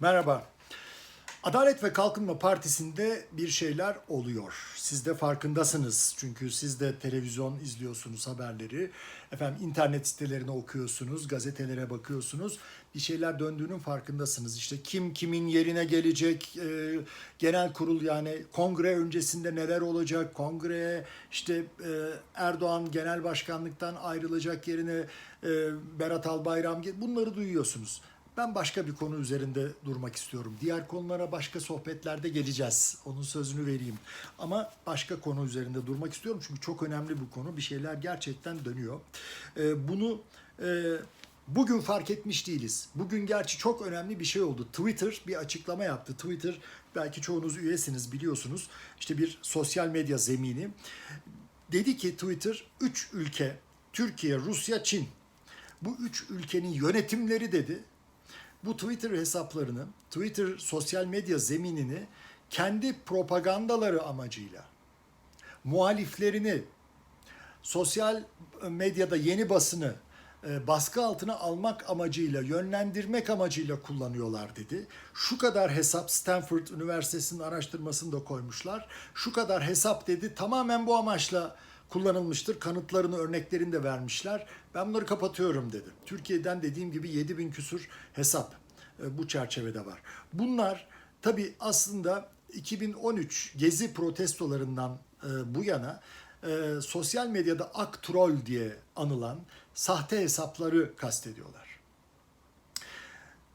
Merhaba. Adalet ve Kalkınma Partisi'nde bir şeyler oluyor. Siz de farkındasınız. Çünkü siz de televizyon izliyorsunuz haberleri. Efendim internet sitelerini okuyorsunuz, gazetelere bakıyorsunuz. Bir şeyler döndüğünün farkındasınız. İşte kim kimin yerine gelecek, e, genel kurul yani kongre öncesinde neler olacak, kongreye işte e, Erdoğan genel başkanlıktan ayrılacak yerine e, Berat Albayram bunları duyuyorsunuz. Ben başka bir konu üzerinde durmak istiyorum. Diğer konulara başka sohbetlerde geleceğiz. Onun sözünü vereyim. Ama başka konu üzerinde durmak istiyorum. Çünkü çok önemli bu konu. Bir şeyler gerçekten dönüyor. Ee, bunu e, bugün fark etmiş değiliz. Bugün gerçi çok önemli bir şey oldu. Twitter bir açıklama yaptı. Twitter belki çoğunuz üyesiniz biliyorsunuz. İşte bir sosyal medya zemini. Dedi ki Twitter 3 ülke Türkiye, Rusya, Çin. Bu üç ülkenin yönetimleri dedi bu Twitter hesaplarını, Twitter sosyal medya zeminini kendi propagandaları amacıyla muhaliflerini sosyal medyada yeni basını e, baskı altına almak amacıyla, yönlendirmek amacıyla kullanıyorlar dedi. Şu kadar hesap Stanford Üniversitesi'nin araştırmasını da koymuşlar. Şu kadar hesap dedi tamamen bu amaçla kullanılmıştır. Kanıtlarını, örneklerini de vermişler. Ben bunları kapatıyorum dedi. Türkiye'den dediğim gibi 7000 küsur hesap e, bu çerçevede var. Bunlar tabii aslında 2013 gezi protestolarından e, bu yana e, sosyal medyada ak troll diye anılan sahte hesapları kastediyorlar.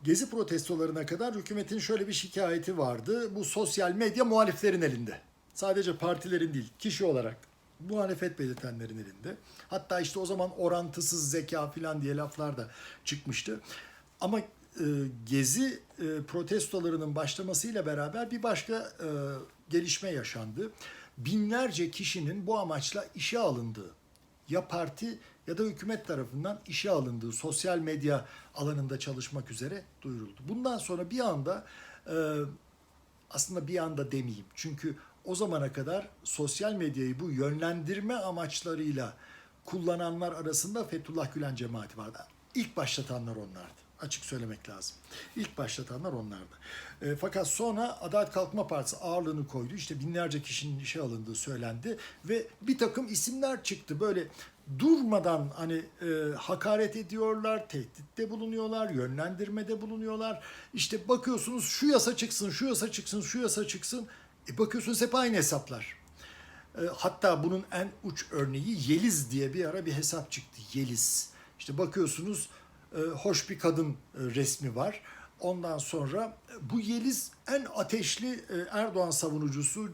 Gezi protestolarına kadar hükümetin şöyle bir şikayeti vardı. Bu sosyal medya muhaliflerin elinde. Sadece partilerin değil, kişi olarak muhalefet belirtenlerin elinde. Hatta işte o zaman orantısız zeka falan diye laflar da çıkmıştı. Ama e, gezi e, protestolarının başlamasıyla beraber bir başka e, gelişme yaşandı. Binlerce kişinin bu amaçla işe alındığı, ya parti ya da hükümet tarafından işe alındığı sosyal medya alanında çalışmak üzere duyuruldu. Bundan sonra bir anda e, aslında bir anda demeyeyim. Çünkü o zamana kadar sosyal medyayı bu yönlendirme amaçlarıyla kullananlar arasında Fethullah Gülen cemaati vardı. İlk başlatanlar onlardı. Açık söylemek lazım. İlk başlatanlar onlardı. E, fakat sonra Adalet Kalkınma Partisi ağırlığını koydu. İşte binlerce kişinin işe alındığı söylendi ve bir takım isimler çıktı. Böyle durmadan hani e, hakaret ediyorlar, tehditte bulunuyorlar, yönlendirmede bulunuyorlar. İşte bakıyorsunuz şu yasa çıksın, şu yasa çıksın, şu yasa çıksın. E bakıyorsunuz hep aynı hesaplar. E, hatta bunun en uç örneği Yeliz diye bir ara bir hesap çıktı. Yeliz. İşte bakıyorsunuz e, hoş bir kadın e, resmi var. Ondan sonra e, bu Yeliz en ateşli e, Erdoğan savunucusu.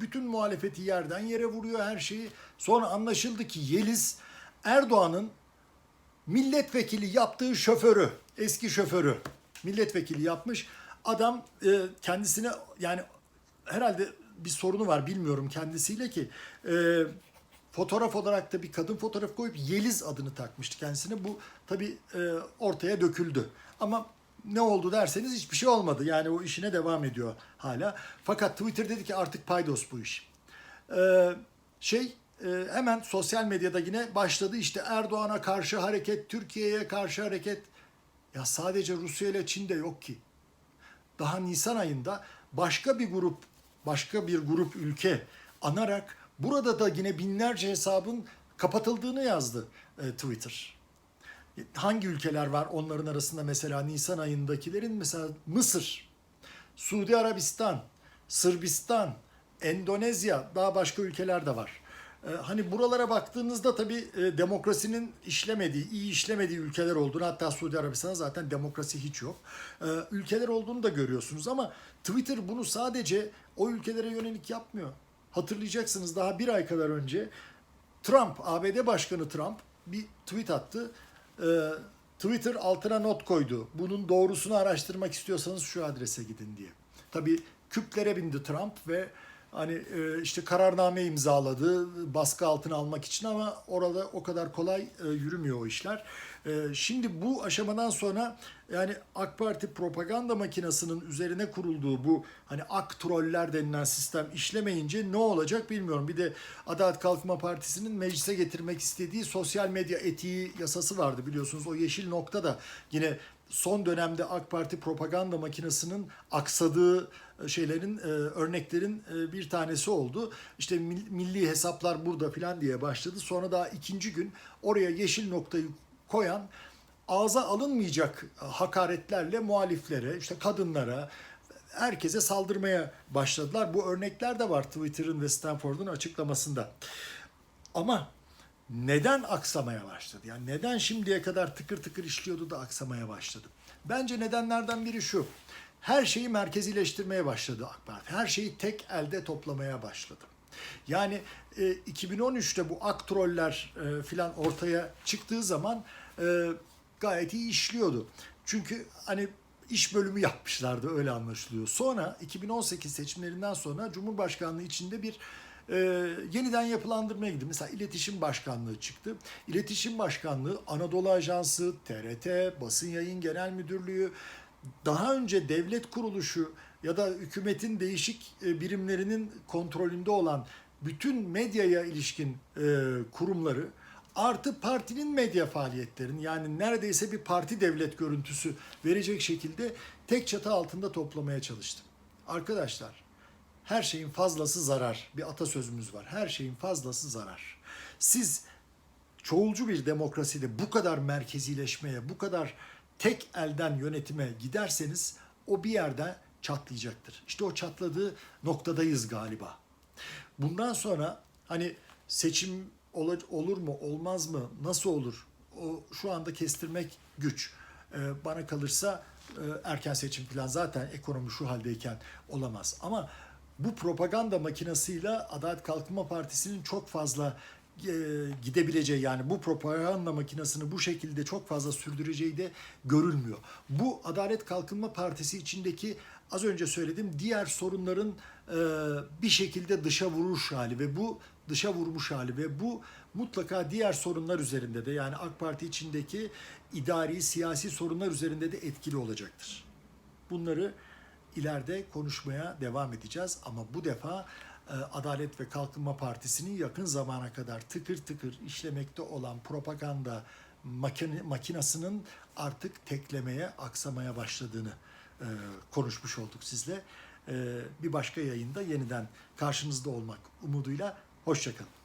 Bütün muhalefeti yerden yere vuruyor her şeyi. Sonra anlaşıldı ki Yeliz Erdoğan'ın milletvekili yaptığı şoförü, eski şoförü milletvekili yapmış. Adam e, kendisine yani herhalde bir sorunu var bilmiyorum kendisiyle ki e, fotoğraf olarak da bir kadın fotoğrafı koyup Yeliz adını takmıştı kendisine. Bu tabi e, ortaya döküldü. Ama ne oldu derseniz hiçbir şey olmadı. Yani o işine devam ediyor hala. Fakat Twitter dedi ki artık paydos bu iş. E, şey e, hemen sosyal medyada yine başladı işte Erdoğan'a karşı hareket, Türkiye'ye karşı hareket. Ya sadece Rusya ile Çin'de yok ki. Daha Nisan ayında başka bir grup, başka bir grup ülke anarak burada da yine binlerce hesabın kapatıldığını yazdı e, Twitter. Hangi ülkeler var onların arasında mesela Nisan ayındakilerin mesela Mısır, Suudi Arabistan, Sırbistan, Endonezya daha başka ülkeler de var. Ee, hani buralara baktığınızda tabii e, demokrasinin işlemediği, iyi işlemediği ülkeler olduğunu hatta Suudi Arabistan'da zaten demokrasi hiç yok. Ee, ülkeler olduğunu da görüyorsunuz ama Twitter bunu sadece o ülkelere yönelik yapmıyor. Hatırlayacaksınız daha bir ay kadar önce Trump, ABD Başkanı Trump bir tweet attı. Ee, Twitter altına not koydu. Bunun doğrusunu araştırmak istiyorsanız şu adrese gidin diye. Tabii küplere bindi Trump ve hani e, işte kararname imzaladı baskı altına almak için ama orada o kadar kolay e, yürümüyor o işler. E, şimdi bu aşamadan sonra yani AK Parti propaganda makinasının üzerine kurulduğu bu hani ak troller denilen sistem işlemeyince ne olacak bilmiyorum. Bir de Adalet Kalkınma Partisi'nin meclise getirmek istediği sosyal medya etiği yasası vardı biliyorsunuz. O yeşil nokta da yine son dönemde AK Parti propaganda makinesinin aksadığı e, şeylerin e, örneklerin e, bir tanesi oldu. İşte mil- milli hesaplar burada falan diye başladı. Sonra daha ikinci gün oraya yeşil noktayı koyan ağza alınmayacak hakaretlerle muhaliflere, işte kadınlara, herkese saldırmaya başladılar. Bu örnekler de var Twitter'ın ve Stanford'un açıklamasında. Ama neden aksamaya başladı? Yani neden şimdiye kadar tıkır tıkır işliyordu da aksamaya başladı? Bence nedenlerden biri şu. Her şeyi merkezileştirmeye başladı AK Parti. Her şeyi tek elde toplamaya başladı. Yani e, 2013'te bu ak troller e, filan ortaya çıktığı zaman e, gayet iyi işliyordu. Çünkü hani iş bölümü yapmışlardı öyle anlaşılıyor. Sonra 2018 seçimlerinden sonra Cumhurbaşkanlığı içinde bir e, yeniden yapılandırmaya gitti. Mesela iletişim başkanlığı çıktı. İletişim başkanlığı Anadolu Ajansı, TRT, Basın Yayın Genel Müdürlüğü, daha önce devlet kuruluşu ya da hükümetin değişik e, birimlerinin kontrolünde olan bütün medyaya ilişkin e, kurumları artı partinin medya faaliyetlerini yani neredeyse bir parti devlet görüntüsü verecek şekilde tek çatı altında toplamaya çalıştım. Arkadaşlar her şeyin fazlası zarar. Bir atasözümüz var. Her şeyin fazlası zarar. Siz çoğulcu bir demokraside bu kadar merkezileşmeye, bu kadar tek elden yönetime giderseniz o bir yerde çatlayacaktır. İşte o çatladığı noktadayız galiba. Bundan sonra hani seçim olur mu, olmaz mı, nasıl olur? O şu anda kestirmek güç. Ee, bana kalırsa e, erken seçim falan zaten ekonomi şu haldeyken olamaz. Ama bu propaganda makinesiyle Adalet Kalkınma Partisi'nin çok fazla e, gidebileceği yani bu propaganda makinesini bu şekilde çok fazla sürdüreceği de görülmüyor. Bu Adalet Kalkınma Partisi içindeki az önce söylediğim diğer sorunların e, bir şekilde dışa vuruş hali ve bu dışa vurmuş hali ve bu mutlaka diğer sorunlar üzerinde de yani AK Parti içindeki idari siyasi sorunlar üzerinde de etkili olacaktır. Bunları ileride konuşmaya devam edeceğiz ama bu defa e, Adalet ve Kalkınma Partisi'nin yakın zamana kadar tıkır tıkır işlemekte olan propaganda makinasının artık teklemeye, aksamaya başladığını e, konuşmuş olduk sizle. E, bir başka yayında yeniden karşınızda olmak umuduyla hoşçakalın.